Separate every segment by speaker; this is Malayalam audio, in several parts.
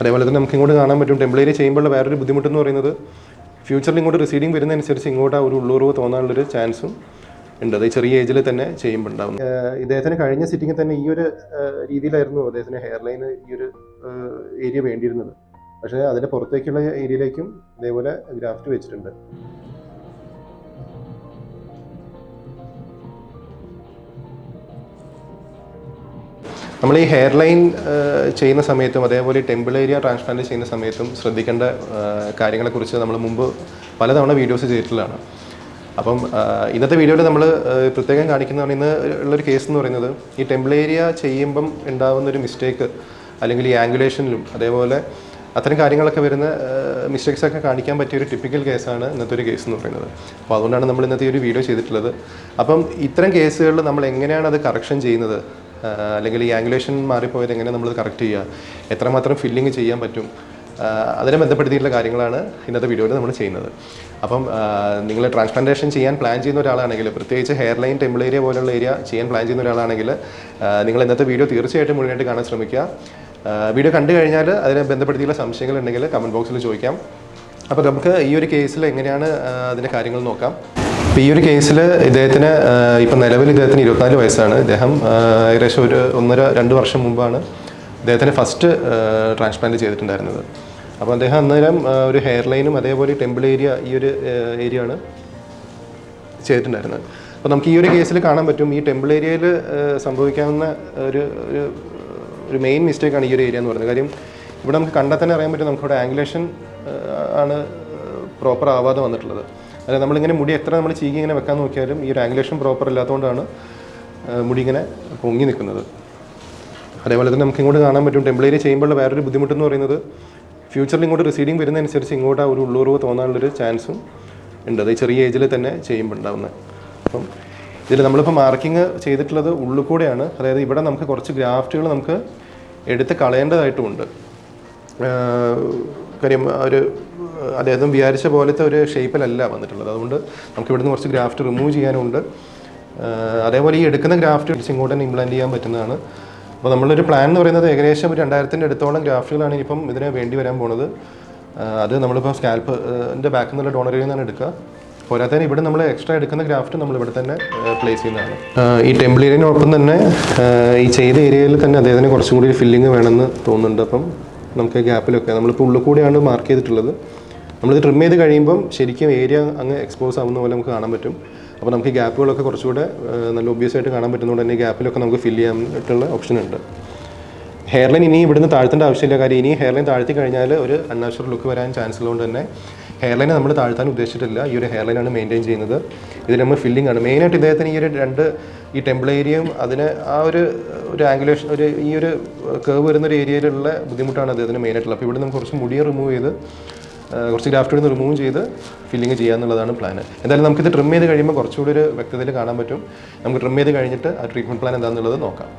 Speaker 1: അതേപോലെ തന്നെ നമുക്ക് ഇങ്ങോട്ട് കാണാൻ പറ്റും. ടെമ്പിളേരി ചെയ്യുമ്പോഴുള്ള വേറൊരു ബുദ്ധിമുട്ടെന്ന് പറയുന്നത് ഫ്യൂച്ചറിൽ ഇങ്ങോട്ട് റിസീഡിങ് വരുന്നതനുസരിച്ച് ഇങ്ങോട്ട് ആ ഒരു ഉള്ളൂർവ് തോന്നാനുള്ളൊരു ചാൻസും ഉണ്ട്. അത് ചെറിയ ഏജിൽ തന്നെ ചെയ്യുമ്പോൾ ഉണ്ടാവും ഇദ്ദേഹത്തിന് കഴിഞ്ഞ സിറ്റിങ്ങിൽ തന്നെ ഈ ഒരു രീതിയിലായിരുന്നു അദ്ദേഹത്തിന് ഹെയർ ലൈന് ഈ ഒരു ഏരിയ വേണ്ടിയിരുന്നത്. പക്ഷേ അതിന്റെ പുറത്തേക്കുള്ള ഏരിയയിലേക്കും ഇതേപോലെ ഗ്രാഫ്റ്റ് വെച്ചിട്ടുണ്ട്. നമ്മൾ ഈ ഹെയർ ലൈൻ ചെയ്യുന്ന സമയത്തും അതേപോലെ ടെമ്പിൾ ഏരിയ ട്രാൻസ്പ്ലാന്റ് ചെയ്യുന്ന സമയത്തും ശ്രദ്ധിക്കേണ്ട കാര്യങ്ങളെക്കുറിച്ച് നമ്മൾ മുമ്പ് പലതവണ വീഡിയോസ് ചെയ്തിട്ടുള്ളതാണ്. അപ്പം ഇന്നത്തെ വീഡിയോയിൽ നമ്മൾ പ്രത്യേകം കാണിക്കുന്നതാണ് ഇന്ന് ഉള്ളൊരു കേസ് എന്ന് പറയുന്നത് ഈ ടെമ്പിൾ ഏരിയ ചെയ്യുമ്പം ഉണ്ടാകുന്ന ഒരു മിസ്റ്റേക്ക് അല്ലെങ്കിൽ ഈ ആംഗുലേഷനിലും അതേപോലെ അത്തരം കാര്യങ്ങളൊക്കെ വരുന്ന മിസ്റ്റേക്സ് ഒക്കെ കാണിക്കാൻ പറ്റിയ ഒരു ടിപ്പിക്കൽ കേസാണ് ഇന്നത്തെ ഒരു കേസ് എന്ന് പറയുന്നത്. അപ്പോൾ അതുകൊണ്ടാണ് നമ്മൾ ഇന്നത്തെ ഒരു വീഡിയോ ചെയ്തിട്ടുള്ളത്. അപ്പം ഇത്തരം കേസുകളിൽ നമ്മൾ എങ്ങനെയാണ് അത് കറക്ഷൻ ചെയ്യുന്നത്? അല്ലെങ്കിൽ ഈ ആംഗുലേഷൻ മാറിപ്പോയത് എങ്ങനെ നമ്മൾ കറക്റ്റ് ചെയ്യുക? എത്രമാത്രം ഫില്ലിങ് ചെയ്യാൻ പറ്റും? അതിനെ ബന്ധപ്പെടുത്തിയിട്ടുള്ള കാര്യങ്ങളാണ് ഇന്നത്തെ വീഡിയോയിൽ നമ്മൾ ചെയ്യുന്നത്. അപ്പം നിങ്ങൾ ട്രാൻസ്പ്ലാന്റേഷൻ ചെയ്യാൻ പ്ലാൻ ചെയ്യുന്ന ഒരാളാണെങ്കിൽ പ്രത്യേകിച്ച് ഹെയർ ലൈൻ ടെമ്പിൾ ഏരിയ പോലുള്ള ഏരിയ ചെയ്യാൻ പ്ലാൻ ചെയ്യുന്ന ഒരാളാണെങ്കിൽ നിങ്ങൾ ഇന്നത്തെ വീഡിയോ തീർച്ചയായിട്ടും മുഴുവനായിട്ട് കാണാൻ ശ്രമിക്കുക. വീഡിയോ കണ്ടു കഴിഞ്ഞാൽ അതിനെ ബന്ധപ്പെടുത്തിയുള്ള സംശയങ്ങൾ ഉണ്ടെങ്കിൽ കമന്റ് ബോക്സിൽ ചോദിക്കാം. അപ്പോൾ നമുക്ക് ഈ ഒരു കേസിൽ എങ്ങനെയാണ് അതിന്റെ കാര്യങ്ങൾ നോക്കാം. അപ്പോൾ ഈ ഒരു കേസിൽ ഇദ്ദേഹത്തിന് ഇപ്പൊ നിലവിൽ ഇദ്ദേഹത്തിന് ഇരുപത്തിനാല് വയസ്സാണ്. ഇദ്ദേഹം ഏകദേശം ഒരു ഒന്നര രണ്ട് വർഷം മുമ്പാണ് ഇദ്ദേഹത്തിന് ഫസ്റ്റ് ട്രാൻസ്പ്ലാന്റ് ചെയ്തിട്ടുണ്ടായിരുന്നത്. അപ്പോൾ അദ്ദേഹം അന്നേരം ഒരു ഹെയർ ലൈനും അതേപോലെ ടെമ്പിൾ ഏരിയ ഈ ഒരു ഏരിയ ആണ് ചെയ്തിട്ടുണ്ടായിരുന്നത്. അപ്പോൾ നമുക്ക് ഈ ഒരു കേസിൽ കാണാൻ പറ്റും. ഈ ടെമ്പിൾ ഏരിയയിൽ സംഭവിക്കാവുന്ന ഒരു ഒരു മെയിൻ മിസ്റ്റേക്കാണ് ഈ ഒരു ഏരിയ എന്ന് പറയുന്നത്. കാര്യം ഇവിടെ നമുക്ക് കണ്ടാൽ തന്നെ അറിയാൻ പറ്റും. നമുക്കിവിടെ ആംഗുലേഷൻ ആണ് പ്രോപ്പർ ആവാതെ വന്നിട്ടുള്ളത്. അതായത് നമ്മളിങ്ങനെ മുടി എത്ര നമ്മൾ ചീകി ഇങ്ങനെ വെക്കാൻ നോക്കിയാലും ഈ ഒരു ആംഗുലേഷൻ പ്രോപ്പർ ഇല്ലാത്തതുകൊണ്ടാണ് മുടി ഇങ്ങനെ പൊങ്ങി നിൽക്കുന്നത്. അതേപോലെ തന്നെ നമുക്ക് ഇങ്ങോട്ട് കാണാൻ പറ്റും ടെമ്പിൾ ഏരിയ ചെയ്യുമ്പോഴുള്ള വേറൊരു ബുദ്ധിമുട്ടെന്ന് പറയുന്നത് ഫ്യൂച്ചറിൽ ഇങ്ങോട്ട് റിസീഡിങ് വരുന്നതനുസരിച്ച് ഇങ്ങോട്ട് ആ ഒരു ഉള്ളൂർവ് തോന്നാനുള്ളൊരു ചാൻസും ഉണ്ട്. അത് ചെറിയ ഏജിൽ തന്നെ ചെയ്യുമ്പോൾ ഉണ്ടാകുന്നത് അപ്പം ഇതിൽ നമ്മളിപ്പോൾ മാർക്കിങ് ചെയ്തിട്ടുള്ളത് ഉള്ളിൽ കൂടെയാണ്. അതായത് ഇവിടെ നമുക്ക് കുറച്ച് ഗ്രാഫ്റ്റുകൾ നമുക്ക് എടുത്ത് കളയേണ്ടതായിട്ടുമുണ്ട്. കാര്യം ഒരു അദ്ദേഹം വിചാരിച്ച പോലത്തെ ഒരു ഷേപ്പിലല്ല വന്നിട്ടുള്ളത്. അതുകൊണ്ട് നമുക്ക് ഇവിടുന്ന് കുറച്ച് ഗ്രാഫ്റ്റ് റിമൂവ് ചെയ്യാനുണ്ട്. അതേപോലെ ഈ എടുക്കുന്ന ഗ്രാഫ്റ്റ് ഇങ്ങോട്ട് തന്നെ ഇംപ്ലാന്റ് ചെയ്യാൻ പറ്റുന്നതാണ്. അപ്പോൾ നമ്മളൊരു പ്ലാൻ എന്ന് പറയുന്നത് ഏകദേശം ഒരു രണ്ടായിരത്തിന്റെ അടുത്തോളം ഗ്രാഫ്റ്റുകളാണ് ഇനിയിപ്പം ഇതിന് വേണ്ടി വരാൻ പോണത്. അത് നമ്മളിപ്പോൾ സ്കാൽപ്പ് എന്റെ ബാക്കിൽ നിന്നുള്ള ഡോണറിൽ നിന്നാണ് എടുക്കുക. പോരാത്തതിന് ഇവിടെ നമ്മൾ എക്സ്ട്രാ എടുക്കുന്ന ഗ്രാഫ്റ്റ് നമ്മൾ ഇവിടെ തന്നെ പ്ലേസ് ചെയ്യുന്നതാണ്. ഈ ടെമ്പിൾ ഏരിയനോടൊപ്പം തന്നെ ഈ ചെയ്ത ഏരിയയിൽ തന്നെ അദ്ദേഹത്തിന് കുറച്ചും കൂടി ഫില്ലിങ് വേണമെന്ന് തോന്നുന്നുണ്ട്. അപ്പം നമുക്ക് ഗ്യാപ്പിലൊക്കെ നമ്മളിപ്പോൾ ഉള്ളിൽ കൂടെയാണ് മാർക്ക് ചെയ്തിട്ടുള്ളത്. നമ്മളിത് ട്രിം ചെയ്ത് കഴിയുമ്പം ശരിക്കും ഏരിയ അങ്ങ് എക്സ്പോസ് ആവുന്ന പോലെ നമുക്ക് കാണാൻ പറ്റും. അപ്പോൾ നമുക്ക് ഈ ഗ്യാപ്പുകളൊക്കെ കുറച്ചുകൂടെ നല്ല ഒബ്വിയസ് ആയിട്ട് കാണാൻ പറ്റുന്നതുകൊണ്ട് തന്നെ ഈ ഗ്യാപ്പിലൊക്കെ നമുക്ക് ഫില്ല് ചെയ്യാനായിട്ടുള്ള ഓപ്ഷൻ ഉണ്ട്. ഹെയർ ലൈൻ ഇനി ഇവിടുന്ന് താഴ്ത്തേണ്ട ആവശ്യമില്ല. കാര്യം ഇനി ഹെയർ ലൈൻ താഴ്ത്തി കഴിഞ്ഞാൽ ഒരു അൺനാച്ചുറൽ ലുക്ക് വരാൻ ചാൻസ് ഉള്ളതുകൊണ്ട് തന്നെ ഹെയർ ലൈനെ നമ്മൾ താഴ്ത്താൻ ഉദ്ദേശിച്ചിട്ടില്ല. ഈ ഒരു ഹെയർ ലൈനാണ് മെയിന്റെയിൻ ചെയ്യുന്നത്. ഇത് നമ്മൾ ഫില്ലിംഗ് ആണ്. മെയിനായിട്ട് ഇദ്ദേഹത്തിന് ഈ ഒരു രണ്ട് ഈ ടെമ്പിൾ ഏരിയയും അതിന് ആ ഒരു ഒരു ആംഗുലേഷൻ ഒരു ഈ ഒരു കേവ് വരുന്ന ഒരു ഏരിയയിലുള്ള ബുദ്ധിമുട്ടാണ് അദ്ദേഹത്തിന് മെയിനായിട്ടുള്ളത് അപ്പോൾ ഇവിടെ നമുക്ക് കുറച്ച് മുടിയെ റിമൂവ് ചെയ്ത് കുറച്ച് ഗ്രാഫ്റ്റ് കൂടി റിമൂവ് ചെയ്ത് ഫില്ലിങ് ചെയ്യാന്നുള്ളതാണ് പ്ലാൻ എന്തായാലും നമുക്കിത് ട്രിം ചെയ്ത് കഴിയുമ്പോൾ കുറച്ചുകൂടി ഒരു വ്യക്തതയിൽ കാണാൻ പറ്റും. നമുക്ക് ട്രിം ചെയ്ത് കഴിഞ്ഞിട്ട് ആ ട്രീറ്റ്മെന്റ് പ്ലാൻ എന്താണെന്നുള്ളത് നോക്കാം.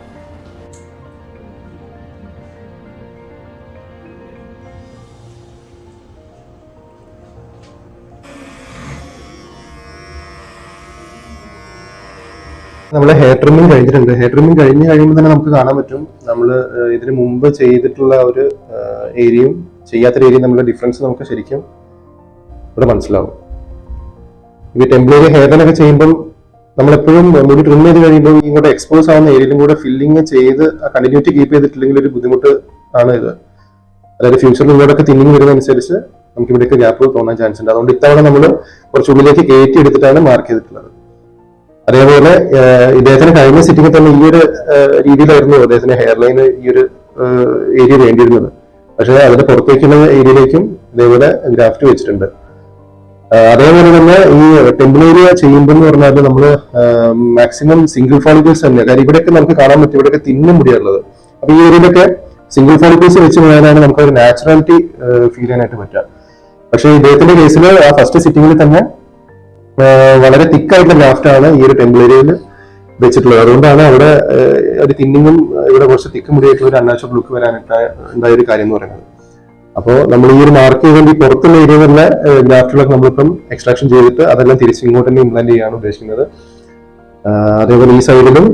Speaker 1: നമ്മൾ ഹെയർ ട്രിമ്മിങ് കഴിഞ്ഞിട്ടുണ്ട്. ഹെയർ ട്രിമ്മിങ് കഴിഞ്ഞ് കഴിയുമ്പോൾ തന്നെ നമുക്ക് കാണാൻ പറ്റും. നമ്മൾ ഇതിന് മുമ്പ് ചെയ്തിട്ടുള്ള ഒരു ഏരിയയും ചെയ്യാത്ത രീതിയിൽ തമ്മിലുള്ള ഡിഫറൻസ് നമുക്ക് ശരിക്കും ഇവിടെ മനസ്സിലാവും. ഈ ടെമ്പററി ഹെയർനൊക്കെ ചെയ്യുമ്പം നമ്മളെപ്പോഴും മുടി ട്രിം ചെയ്ത് കഴിയുമ്പോൾ ഇങ്ങോട്ട് എക്സ്പോസ് ആവുന്ന ഏരിയയിലും കൂടെ ഫില്ലിങ് ചെയ്ത് ആ കണ്ടിന്യൂറ്റി കീപ്പ് ചെയ്തിട്ടില്ലെങ്കിൽ ഒരു ബുദ്ധിമുട്ട് ആണ് ഇത്. അതായത് ഫ്യൂച്ചറിൽ ഇങ്ങോട്ടൊക്കെ തിന്നിങ് വരുന്നതനുസരിച്ച് നമുക്ക് ഇവിടേക്ക് ഗ്യാപ്പ് തോന്നാൻ ചാൻസ് ഉണ്ട്. അതുകൊണ്ട് ഇത്തവണ നമ്മൾ കുറച്ച് ഉള്ളിലേക്ക് കയറ്റി എടുത്തിട്ടാണ് മാർക്ക് ചെയ്തിട്ടുള്ളത്. അതേപോലെ ഇദ്ദേഹത്തിന് കഴിഞ്ഞ സിറ്റിങ്ങിൽ തന്നെ ഈ ഒരു രീതിയിലായിരുന്നു അദ്ദേഹത്തിന് ഹെയർലൈന് ഈ ഒരു ഏരിയ വേണ്ടിയിരുന്നത്. പക്ഷേ അതിന്റെ പുറത്തേക്കുള്ള ഏരിയയിലേക്കും ഇതേപോലെ ഗ്രാഫ്റ്റ് വെച്ചിട്ടുണ്ട്. അതേപോലെ തന്നെ ഈ ടെമ്പിൾ ഏരിയ ചെയ്യുമ്പോൾ എന്ന് പറഞ്ഞാൽ നമ്മൾ മാക്സിമം സിംഗിൾ ഫോളിക്കിൾസ് തന്നെ. കാര്യം ഇവിടെയൊക്കെ നമുക്ക് കാണാൻ പറ്റും. ഇവിടെയൊക്കെ തിന്നും മുടിയുള്ളത് അപ്പൊ ഈ ഏരിയയിലൊക്കെ സിംഗിൾ ഫോളിക്കിൾസ് വെച്ച് പോയാലാണ് നമുക്ക് ഒരു നാച്ചുറാലിറ്റി ഫീൽ ചെയ്യാനായിട്ട് പറ്റുക. പക്ഷേ ഇദ്ദേഹത്തിന്റെ കേസിൽ ആ ഫസ്റ്റ് സിറ്റിങ്ങിൽ തന്നെ വളരെ തിക്കായിട്ടുള്ള ഗ്രാഫ്റ്റാണ് ഈ ഒരു ടെമ്പിൾ ഏരിയയിൽ വെച്ചിട്ടുള്ളത്. അതുകൊണ്ടാണ് അവിടെ ഒരു തിന്നിങ്ങും ഇവിടെ കുറച്ച് തിക്ക് ഒരു അൺനാച്ചുറൽ ലുക്ക് വരാനായിട്ട് ഉണ്ടായ ഒരു കാര്യം എന്ന് പറയുന്നത്. അപ്പോൾ നമ്മൾ ഈ ഒരു മാർക്ക് ഈ പുറത്തുള്ള ഏരിയകളിലെ ഗ്രാഫ്റ്റുകളൊക്കെ നമ്മളിപ്പം എക്സ്ട്രാക്ഷൻ ചെയ്തിട്ട് അതെല്ലാം തിരിച്ച് ഇങ്ങോട്ട് തന്നെ ഇംപ്ലാന്റ് ചെയ്യാനാണ് ഉദ്ദേശിക്കുന്നത്. അതേപോലെ ഈ സൈഡിലും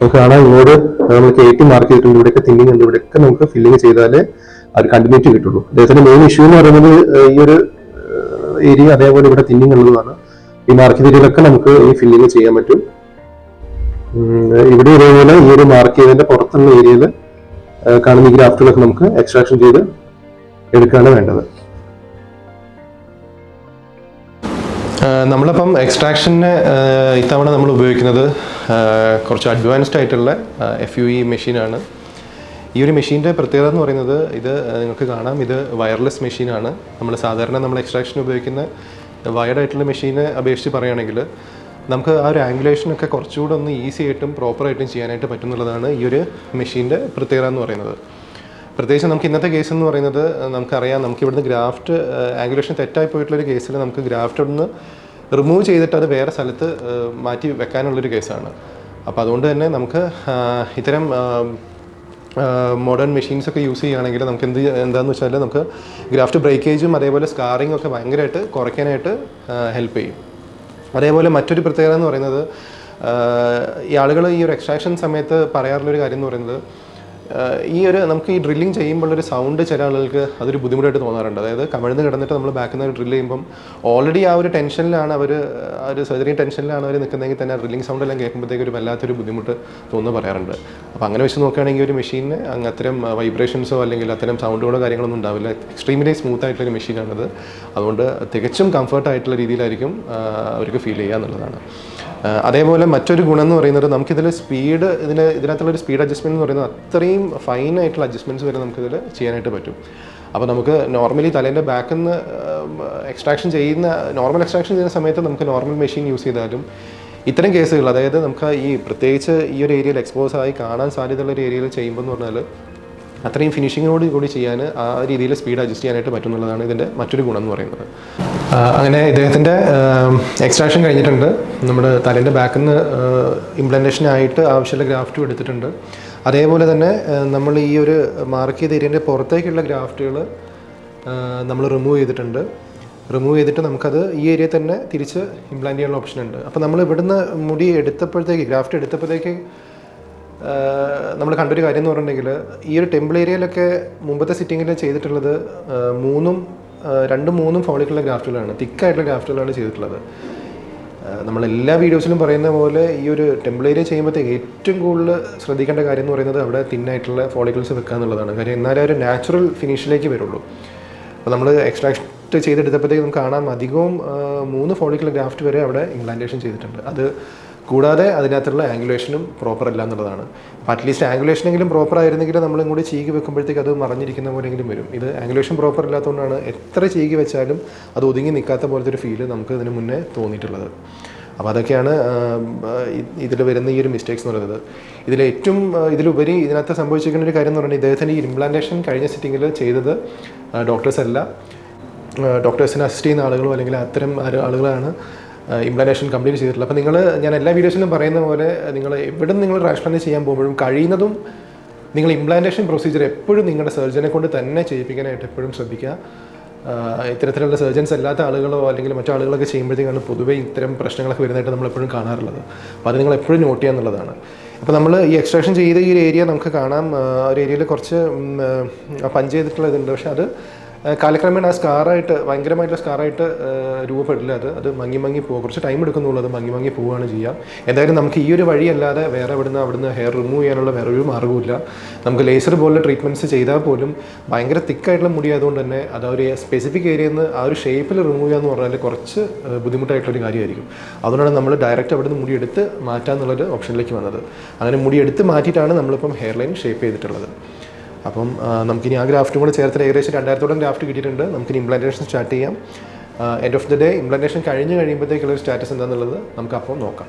Speaker 1: നമുക്ക് കാണാം ഇങ്ങോട്ട് നമ്മൾ കയറ്റി മാർക്ക് ചെയ്തിട്ടുണ്ട് ഇവിടെയൊക്കെ തിന്നിങ് ഉണ്ട്. ഇവിടെയൊക്കെ നമുക്ക് ഫില്ലിങ് ചെയ്താലേ അത് കണ്ടിന്യൂറ്റി കിട്ടുള്ളൂ. അദ്ദേഹത്തിന്റെ മെയിൻ ഇഷ്യൂ എന്ന് പറയുന്നത് ഈ ഒരു ഏരിയ അതേപോലെ ഇവിടെ തിന്നിങ് ഉള്ളതാണ് ഈ മാർക്ക് ചെയ്തതിലൊക്കെ നമുക്ക് ഈ ഫില്ലിങ് ചെയ്യാൻ പറ്റും. ഇവിടെ ഇതേപോലെ ഈ ഒരു മാർക്ക് ചെയ്തതിന്റെ പുറത്തുള്ള ഏരിയയിൽ കാണുന്ന ഈ ഗ്രാഫ്റ്റുകളൊക്കെ നമുക്ക് എക്സ്ട്രാക്ഷൻ ചെയ്ത് എടുക്കുകയാണ് വേണ്ടത്. നമ്മളിപ്പം എക്സ്ട്രാക്ഷന് ഇത്തവണ നമ്മൾ ഉപയോഗിക്കുന്നത് കുറച്ച് അഡ്വാൻസ്ഡ് ആയിട്ടുള്ള എഫ് യു ഇ മെഷീനാണ് ഈ ഒരു മെഷീന്റെ പ്രത്യേകത എന്ന് പറയുന്നത് ഇത് നിങ്ങൾക്ക് കാണാം ഇത് വയർലെസ് മെഷീനാണ് നമ്മൾ സാധാരണ നമ്മൾ എക്സ്ട്രാക്ഷൻ ഉപയോഗിക്കുന്ന വയർഡ് ആയിട്ടുള്ള മെഷീനെ അപേക്ഷിച്ച് പറയുകയാണെങ്കിൽ നമുക്ക് ആ ഒരു ആംഗുലേഷനൊക്കെ കുറച്ചുകൂടെ ഒന്ന് ഈസി ആയിട്ടും പ്രോപ്പറായിട്ടും ചെയ്യാനായിട്ട് പറ്റുന്നുള്ളതാണ് ഈ ഒരു മെഷീന്റെ പ്രത്യേകത എന്ന് പറയുന്നത്. പ്രത്യേകിച്ച് നമുക്ക് ഇന്നത്തെ കേസ് എന്ന് പറയുന്നത് നമുക്കറിയാം നമുക്ക് ഇവിടുന്ന് ഗ്രാഫ്റ്റ് ആംഗുലേഷൻ തെറ്റായി പോയിട്ടുള്ള ഒരു കേസിൽ നമുക്ക് ഗ്രാഫ്റ്റ് ഒന്ന് റിമൂവ് ചെയ്തിട്ട് അത് വേറെ സ്ഥലത്ത് മാറ്റി വെക്കാനുള്ളൊരു കേസാണ് അപ്പോൾ അതുകൊണ്ട് തന്നെ നമുക്ക് ഇത്തരം മോഡേൺ മെഷീൻസ് ഒക്കെ യൂസ് ചെയ്യുകയാണെങ്കിൽ നമുക്ക് എന്ത് എന്താണെന്ന് വെച്ചാൽ നമുക്ക് ഗ്രാഫ്റ്റ് ബ്രേക്കേജും അതേപോലെ സ്കാറിങ്ങും ഒക്കെ ഭയങ്കരമായിട്ട് കുറയ്ക്കാനായിട്ട് ഹെൽപ്പ് ചെയ്യും. അതേപോലെ മറ്റൊരു പ്രത്യേകത എന്ന് പറയുന്നത് ഈ ആളുകൾ ഈ ഒരു എക്സ്ട്രാക്ഷൻ സമയത്ത് പറയാറുള്ളൊരു കാര്യം എന്ന് പറയുന്നത് ഈ ഒരു നമുക്ക് ഈ ഡ്രില്ലിങ് ചെയ്യുമ്പോൾ ഒരു സൗണ്ട് ചില ആളുകൾക്ക് അതൊരു ബുദ്ധിമുട്ടായിട്ട് തോന്നാറുണ്ട്. അതായത് കമിഴ്ന്ന് കിടന്നിട്ട് നമ്മൾ ബാക്കിൽ നിന്ന് ഡ്രില്ല് ചെയ്യുമ്പം ഓൾറെഡി ആ ഒരു ടെൻഷനിലാണ് അവർ ആ ഒരു സർജറി ടെൻഷനിലാണ് അവർ നിൽക്കുന്നതെങ്കിൽ തന്നെ ഡ്രില്ലിംഗ് സൗണ്ട് എല്ലാം കേൾക്കുമ്പോഴത്തേക്ക് ഒരു വല്ലാത്തൊരു ബുദ്ധിമുട്ട് തോന്നുന്നു പറയാറുണ്ട്. അപ്പോൾ അങ്ങനെ വെച്ച് നോക്കുകയാണെങ്കിൽ ഒരു മെഷീന് അങ്ങ് അത്തരം വൈബ്രേഷൻസോ അല്ലെങ്കിൽ അത്തരം സൗണ്ടുകളോ കാര്യങ്ങളൊന്നും ഉണ്ടാവില്ല. എക്സ്ട്രീംലി സ്മൂത്ത് ആയിട്ടുള്ളൊരു മെഷീനാണത് അതുകൊണ്ട് തികച്ചും കംഫർട്ടായിട്ടുള്ള രീതിയിലായിരിക്കും അവർക്ക് ഫീൽ ചെയ്യുക എന്നുള്ളതാണ്. അതേപോലെ മറ്റൊരു ഗുണം എന്ന് പറയുന്നത് നമുക്കിതിൽ സ്പീഡ് ഇതിന് ഇതിനകത്തുള്ള ഒരു സ്പീഡ് അഡ്ജസ്റ്റ്മെന്റ് എന്ന് പറയുന്നത് അത്രയും ഫൈൻ ആയിട്ടുള്ള അഡ്ജസ്റ്റ്മെന്റ്സ് വരെ നമുക്കിതിൽ ചെയ്യാനായിട്ട് പറ്റും. അപ്പോൾ നമുക്ക് നോർമലി തലേന്റെ ബാക്കിൽ നിന്ന് എക്സ്ട്രാക്ഷൻ ചെയ്യുന്ന നോർമൽ എക്സ്ട്രാക്ഷൻ ചെയ്യുന്ന സമയത്ത് നമുക്ക് നോർമൽ മെഷീൻ യൂസ് ചെയ്താലും ഇത്തരം കേസുകൾ അതായത് നമുക്ക് ഈ പ്രത്യേകിച്ച് ഈ ഒരു ഏരിയയിൽ എക്സ്പോസ് ആയി കാണാൻ സാധ്യതയുള്ള ഒരു ഏരിയയിൽ ചെയ്യുമ്പോൾ എന്ന് പറഞ്ഞാൽ അത്രയും ഫിനിഷിങ്ങിനോട് കൂടി ചെയ്യാൻ ആ രീതിയിൽ സ്പീഡ് അഡ്ജസ്റ്റ് ചെയ്യാനായിട്ട് പറ്റുന്നുള്ളതാണ് ഇതിന്റെ മറ്റൊരു ഗുണം എന്ന് പറയുന്നത്. അങ്ങനെ ഇദ്ദേഹത്തിന്റെ എക്സ്ട്രാക്ഷൻ കഴിഞ്ഞിട്ടുണ്ട്. നമ്മുടെ തലേന്റെ ബാക്കിൽ നിന്ന് ഇംപ്ലന്റേഷനായിട്ട് ആവശ്യമുള്ള ഗ്രാഫ്റ്റും എടുത്തിട്ടുണ്ട്. അതേപോലെ തന്നെ നമ്മൾ ഈ ഒരു മാർക്ക് ചെയ്ത ഏരിയന്റെ പുറത്തേക്കുള്ള ഗ്രാഫ്റ്റുകൾ നമ്മൾ റിമൂവ് ചെയ്തിട്ടുണ്ട്. റിമൂവ് ചെയ്തിട്ട് നമുക്കത് ഈ ഏരിയ തന്നെ തിരിച്ച് ഇംപ്ലാന്റ് ചെയ്യാനുള്ള ഓപ്ഷൻ ഉണ്ട്. അപ്പോൾ നമ്മൾ ഇവിടുന്ന് മുടി എടുത്തപ്പോഴത്തേക്ക് ഗ്രാഫ്റ്റ് എടുത്തപ്പോഴത്തേക്ക് നമ്മൾ കണ്ടൊരു കാര്യം എന്ന് പറഞ്ഞിട്ടുണ്ടെങ്കിൽ ഈ ഒരു ടെമ്പിൾ ഏരിയയിലൊക്കെ മുമ്പത്തെ സിറ്റിങ്ങിൽ ചെയ്തിട്ടുള്ളത് മൂന്നും രണ്ടും മൂന്നും ഫോളിക്കുള്ള ഗ്രാഫ്റ്റുകളാണ്. തിക്കായിട്ടുള്ള ഗ്രാഫ്റ്റുകളാണ് ചെയ്തിട്ടുള്ളത്. നമ്മളെല്ലാ വീഡിയോസിലും പറയുന്ന പോലെ ഈ ഒരു ടെമ്പിൾ ഏരിയ ചെയ്യുമ്പോഴത്തേക്ക് ഏറ്റവും കൂടുതൽ ശ്രദ്ധിക്കേണ്ട കാര്യം എന്ന് പറയുന്നത് അവിടെ തിന്നായിട്ടുള്ള ഫോളിക്കിൾസ് വെക്കുക എന്നുള്ളതാണ്. കാര്യം എന്നാലേ ഒരു നാച്ചുറൽ ഫിനിഷിലേക്ക് വരുള്ളൂ. അപ്പോൾ നമ്മൾ എക്സ്ട്രാക്ട് ചെയ്തെടുത്തപ്പോഴത്തേക്ക് നമുക്ക് കാണാം അധികവും മൂന്ന് ഫോളിക്കുള്ള ഗ്രാഫ്റ്റ് വരെ അവിടെ ഇംപ്ലാന്റേഷൻ ചെയ്തിട്ടുണ്ട്. അത് കൂടാതെ അതിനകത്തുള്ള ആംഗുലേഷനും പ്രോപ്പർ അല്ല എന്നുള്ളതാണ്. അപ്പോൾ അറ്റ്ലീസ്റ്റ് ആംഗുലേഷനെങ്കിലും പ്രോപ്പർ ആയിരുന്നെങ്കിൽ നമ്മളും കൂടി ചീകി വെക്കുമ്പോഴത്തേക്ക് അത് മറിഞ്ഞിരിക്കുന്ന പോലെങ്കിലും വരും. ഇത് ആംഗുലേഷൻ പ്രോപ്പർ ഇല്ലാത്തതുകൊണ്ടാണ് എത്ര ചീകി വെച്ചാലും അത് ഒതുങ്ങി നിൽക്കാത്ത പോലത്തെ ഒരു ഫീൽ നമുക്ക് ഇതിന് മുന്നേ തോന്നിയിട്ടുള്ളത്. അപ്പോൾ അതൊക്കെയാണ് ഇതിൽ വരുന്ന ഈ ഒരു മിസ്റ്റേക്സ് എന്ന് പറയുന്നത്. ഇതിൽ ഏറ്റവും ഇതിലുപരി ഇതിനകത്ത് സംഭവിച്ചിരിക്കുന്ന ഒരു കാര്യം എന്ന് പറഞ്ഞാൽ ഇദ്ദേഹത്തിന്റെ ഈ ഇംപ്ലാന്റേഷൻ കഴിഞ്ഞ സിറ്റിങ്ങിൽ ചെയ്തത് ഡോക്ടേഴ്സ് അല്ല. ഡോക്ടേഴ്സിനെ അസിസ്റ്റ് ചെയ്യുന്ന ആളുകളോ അല്ലെങ്കിൽ അത്തരം ആളുകളാണ് ഇംപ്ലാന്റേഷൻ കംപ്ലീറ്റ് ചെയ്തിട്ടുള്ളത് അപ്പോൾ നിങ്ങൾ ഞാൻ എല്ലാ വീഡിയോസിലും പറയുന്ന പോലെ നിങ്ങൾ എവിടെ നിങ്ങൾ ട്രാൻസ്പ്ലാന്റ് ചെയ്യാൻ പോകുമ്പോഴും കഴിയുന്നതും നിങ്ങൾ ഇംപ്ലാന്റേഷൻ പ്രൊസീജിയർ എപ്പോഴും നിങ്ങളുടെ സർജനെ കൊണ്ട് തന്നെ ചെയ്യിപ്പിക്കാനായിട്ട് എപ്പോഴും ശ്രദ്ധിക്കുക. ഇത്തരത്തിലുള്ള സർജൻസ് അല്ലാത്ത ആളുകളോ അല്ലെങ്കിൽ മറ്റു ആളുകളൊക്കെ ചെയ്യുമ്പോഴത്തേക്കാണ് പൊതുവേ ഇത്തരം പ്രശ്നങ്ങളൊക്കെ വരുന്നതായിട്ട് നമ്മൾ എപ്പോഴും കാണാറുള്ളത്. അപ്പോൾ അത് നിങ്ങൾ എപ്പോഴും നോട്ട് ചെയ്യുക എന്നുള്ളതാണ്. അപ്പോൾ നമ്മൾ ഈ എക്സ്ട്രാക്ഷൻ ചെയ്ത ഈ ഒരു ഏരിയ നമുക്ക് കാണാം. ഒരു ഏരിയയിൽ കുറച്ച് പഞ്ച് ചെയ്തിട്ടുള്ള ഇതുണ്ട്. പക്ഷേ അത് കാലക്രമേണ ആ സ്കാറായിട്ട് ഭയങ്കരമായിട്ടുള്ള സ്കാറായിട്ട് രൂപപ്പെടില്ല അത്. അത് മങ്ങി മങ്ങി പോകും. കുറച്ച് ടൈം എടുക്കുന്നുള്ളൂ അത് മങ്ങി മങ്ങി പോവുകയാണ് ചെയ്യുക എന്തായാലും നമുക്ക് ഈ ഒരു വഴിയല്ലാതെ വേറെ അവിടുന്ന് അവിടുന്ന് ഹെയർ റിമൂവ് ചെയ്യാനുള്ള വേറെ ഒരു മാർഗവുമില്ല. നമുക്ക് ലേസർ പോലുള്ള ട്രീറ്റ്മെന്റ്സ് ചെയ്താൽ പോലും ഭയങ്കര തിക്കായിട്ടുള്ള മുടി ആയതുകൊണ്ട് തന്നെ അത് ഒരു സ്പെസിഫിക് ഏരിയയിൽ നിന്ന് ആ ഒരു ഷേപ്പിൽ റിമൂവ് ചെയ്യുക എന്ന് പറഞ്ഞാൽ കുറച്ച് ബുദ്ധിമുട്ടായിട്ടുള്ളൊരു കാര്യമായിരിക്കും. അതുകൊണ്ടാണ് നമ്മൾ ഡയറക്റ്റ് അവിടുന്ന് മുടി എടുത്ത് മാറ്റാന്നുള്ളൊരു ഓപ്ഷനിലേക്ക് വന്നത്. അങ്ങനെ മുടി എടുത്ത് മാറ്റിയിട്ടാണ് നമ്മളിപ്പം ഹെയർ ലൈൻ ഷേപ്പ് ചെയ്തിട്ടുള്ളത്. അപ്പം നമുക്കിനി ആ ഗ്രാഫ്റ്റും കൂടെ ചേർത്ത് ഏകദേശം രണ്ടായിരത്തോളം ഗ്രാഫ്റ്റ് കിട്ടിയിട്ടുണ്ട്. നമുക്കിനി ഇംപ്ലാന്റേഷൻ സ്റ്റാർട്ട് ചെയ്യാം. End of the day implantation കഴിഞ്ഞ് കഴിയുമ്പോഴത്തേക്കുള്ള ഒരു സ്റ്റാറ്റസ് എന്താണെന്നുള്ളത് നമുക്ക് അപ്പം നോക്കാം.